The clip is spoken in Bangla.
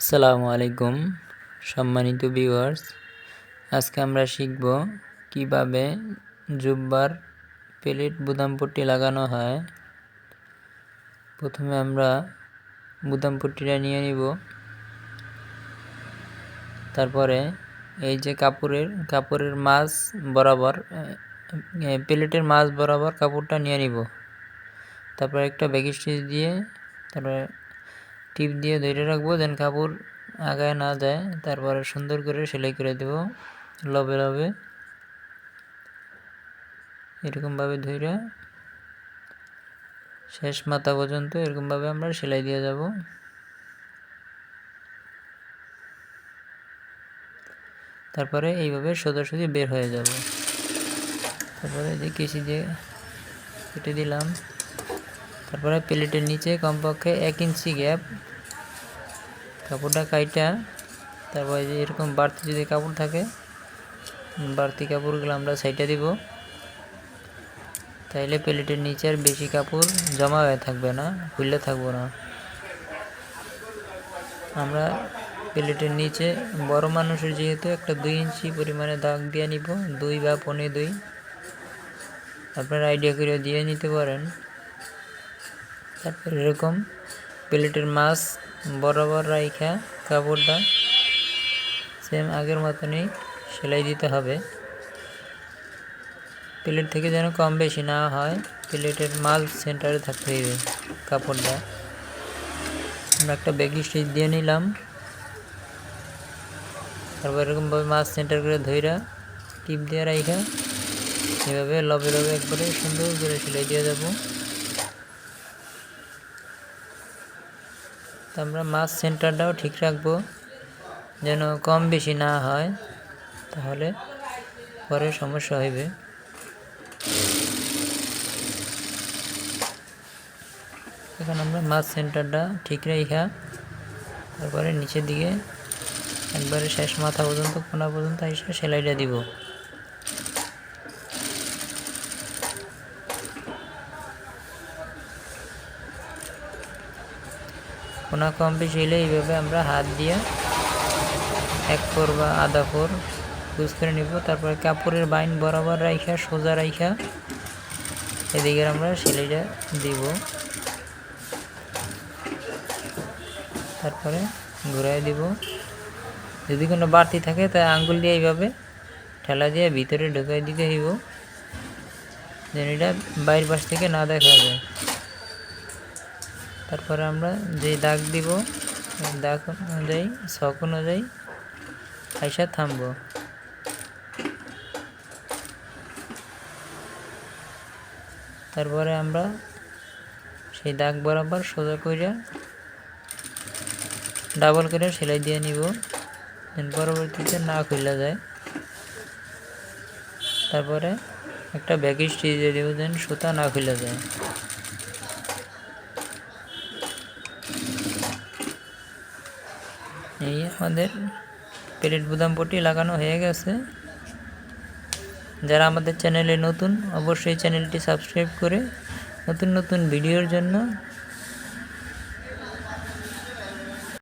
আসসালামু আলাইকুম, সম্মানিত ভিউয়ার্স আজকে আমরা শিখব কীভাবে জুব্বার প্লেট বুদামপট্টি লাগানো হয়। প্রথমে আমরা বুদামপট্টিটা নিয়ে নিব। তারপরে এই যে কাপড়ের কাপড়ের মাছ বরাবর প্লেটের মাছ বরাবর কাপড়টা নিয়ে নিব। তারপর একটা ব্যাগ স্টিচ দিয়ে তারপরে টিপ দিয়ে ধরে রাখব যেন কাপড় আগায় না যায়, তারপরে সুন্দর করে সেলাই করে দেব, লবে লবে। এরকমভাবে ধরে শেষ মাথা পর্যন্ত এরকমভাবে আমরা সেলাই দিয়ে যাব। তারপরে এইভাবে সোজাসুজি বের হয়ে যাব। তারপরে যে কেসি দিয়ে কেটে দিলাম। তারপরে প্লেটের নিচে কমপক্ষে এক ইঞ্চি গ্যাপ। কাপড়টা কাইটা, তারপরে যে এরকম বাড়তি যদি কাপড় থাকে, বাড়তি কাপড়গুলো আমরা সাইডে দিব। তাইলে প্লেটের নিচে আর বেশি কাপড় জমা হয়ে থাকবে না, খুললে থাকব না। আমরা প্লেটের নিচে বড় মানুষের যেহেতু একটা দুই ইঞ্চি পরিমাণে দাগ দিয়ে নিব, দুই বা পনে দুই। আপনারা আইডিয়া করে দিয়ে নিতে পারেন। তারপর এরকম প্লেটের মাছ বরাবর রাইখা, কাপড়টা সেম আগের মতনই সেলাই দিতে হবে। প্লেট থেকে যেন কম বেশি না হয়, প্লেটের মাল সেন্টারে থাকতে হবে কাপড়টা। আমরা একটা ব্যাগি স্টিচ দিয়ে নিলাম। তারপর এরকমভাবে মাছ সেন্টার করে ধইরা টিপ দিয়ে রাইখা। এভাবে লবে লবে একবারে সুন্দর করে সেলাই দিয়ে যাব। আমরা মাছ সেন্টারটাও ঠিক রাখব, যেন কম বেশি না হয়, তাহলে পরে সমস্যা হইবে। এখন আমরা মাছ সেন্টারটা ঠিক রেখা তারপরে নিচের দিকে একবারে শেষ মাথা পর্যন্ত, কোনা পর্যন্ত এসে সেলাইটা দিব। কোনা কম বেশি হলে এইভাবে আমরা হাত দিয়ে এক ফোর বা আধা ফোর ইউজ করে নিব। তারপরে কাপড়ের বাইন বরাবর রাইখা, সোজা রাইখা এদিকে আমরা সেলাইটা দিব। তারপরে ঘুরাই দিব। যদি কোনো বাড়তি থাকে তা আঙ্গুল দিয়ে এইভাবে ঠেলা দিয়ে ভিতরে ঢুকাই দিতে হইব। যেন এটা বাইরের পাশ থেকে না দেখা যায়। তারপরে আমরা যে দাগ দিব দাগ অনুযায়ী, শখ অনুযায়ী আইসা থামব। তারপরে আমরা সেই দাগ বরাবর সোজা করে ডাবল করে সেলাই দিয়ে নিব পরবর্তীতে না খুলে যায়। তারপরে একটা ব্যাগ স্টিচ দিয়ে দেবো, যেন সুতা না খুলে যায়। এই আমাদের প্লেট বুদাম পটি লাগানো হয়ে গেছে। যারা আমাদের চ্যানেলে নতুন, অবশ্যই চ্যানেলটি সাবস্ক্রাইব করে নতুন নতুন ভিডিওর জন্য